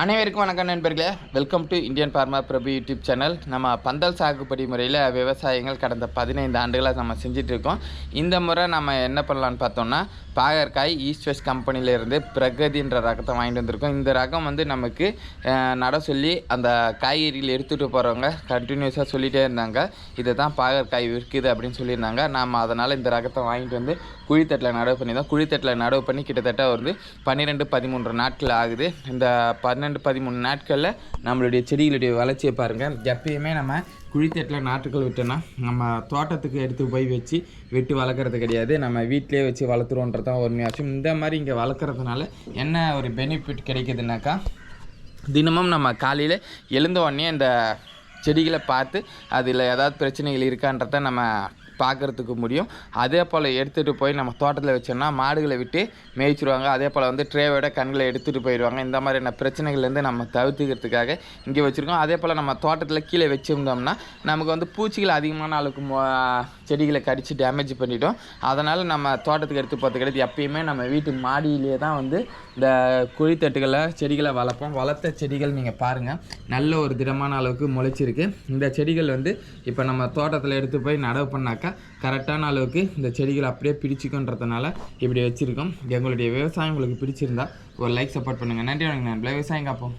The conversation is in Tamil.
அனைவருக்கும் வணக்கம் நண்பர்களே. Welcome to Indian farmer Prabhu YouTube channel நம்ம பந்தல் சாகுபடி முறையில் விவசாயங்கள் கடந்த பதினைந்து ஆண்டுகளாக நம்ம செஞ்சிட்ருக்கோம் இந்த முறை நம்ம என்ன பண்ணலான்னு பார்த்தோம்னா பாகற்காய் ஈஸ்ட் வெஸ்ட் கம்பெனிலேருந்து பிரகதின்ற ரகத்தை வாங்கிட்டு வந்திருக்கோம். இந்த ரகம் வந்து நமக்கு நட சொல்லி அந்த காய்கறிகள் எடுத்துகிட்டு போகிறவங்க கண்டினியூஸாக சொல்லிகிட்டே இருந்தாங்க. இதை தான் பாகற்காய் விற்குது அப்படின்னு சொல்லியிருந்தாங்க. நாம் அதனால் இந்த ரகத்தை வாங்கிட்டு வந்து குழித்தட்டில் நடவு பண்ணி தான் குழித்தட்டில் நடவு பண்ணி கிட்டத்தட்ட வந்து பன்னிரெண்டு பதிமூன்று நாட்கள் ஆகுது. இந்த பன்னெண்டு பதிமூணு நாட்களில் நம்மளுடைய செடிகளுடைய வளர்ச்சியை பாருங்கள் எப்பயுமே நம்ம குழித்தட்டில் நாற்றுக்கள் விட்டோன்னா நம்ம தோட்டத்துக்கு எடுத்து போய் வச்சு வெட்டி வளர்க்குறது கிடையாது. நம்ம வீட்டிலே வச்சு வளர்த்துருவோன்றது தான் உண்மையாச்சும் இந்த மாதிரி இங்கே வளர்க்குறதுனால என்ன ஒரு பெனிஃபிட் கிடைக்குதுனாக்கா தினமும் நம்ம காலையில் எழுந்த உடனே இந்த செடிகளை பார்த்து அதில் ஏதாவது பிரச்சனைகள் இருக்கான்றத நம்ம பார்க்குறதுக்கு முடியும். அதே போல் எடுத்துகிட்டு போய் நம்ம தோட்டத்தில் வச்சோம்னா மாடுகளை விட்டு மேய்ச்சிருவாங்க. அதே போல் வந்து ட்ரேவோட கண்களை எடுத்துகிட்டு போயிடுவாங்க. இந்த மாதிரியான பிரச்சனைகள்லேருந்து நம்ம தவிர்த்துக்கிறதுக்காக இங்கே வச்சுருக்கோம். அதே போல் நம்ம தோட்டத்தில் கீழே வச்சுருந்தோம்னா நமக்கு வந்து பூச்சிகள் அதிகமான அளவுக்கு செடிகளை கடித்து டேமேஜ் பண்ணிட்டோம். அதனால் நம்ம தோட்டத்துக்கு எடுத்து போகிறது கிடையாது. எப்பயுமே நம்ம வீட்டு மாடியிலேயே தான் வந்து இந்த குழித்தட்டுகளை செடிகளை வளர்ப்போம். வளர்த்த செடிகள் நீங்கள் பாருங்கள் நல்ல ஒரு திடமான அளவுக்கு முளைச்சிருக்கு. இந்த செடிகள் வந்து இப்போ நம்ம தோட்டத்தில் எடுத்து போய் நடவு பண்ணாக்கா கரெக்டான அளவுக்கு இந்த செடிகளை அப்படியே பிடிச்சிக்குன்றதுனால இப்படி வச்சுருக்கோம். எங்களுடைய விவசாயம் உங்களுக்கு பிடிச்சிருந்தா ஒரு லைக் சப்போர்ட் பண்ணுங்கள் நன்றி வணக்கம். நான் விவசாயம் காப்போம்.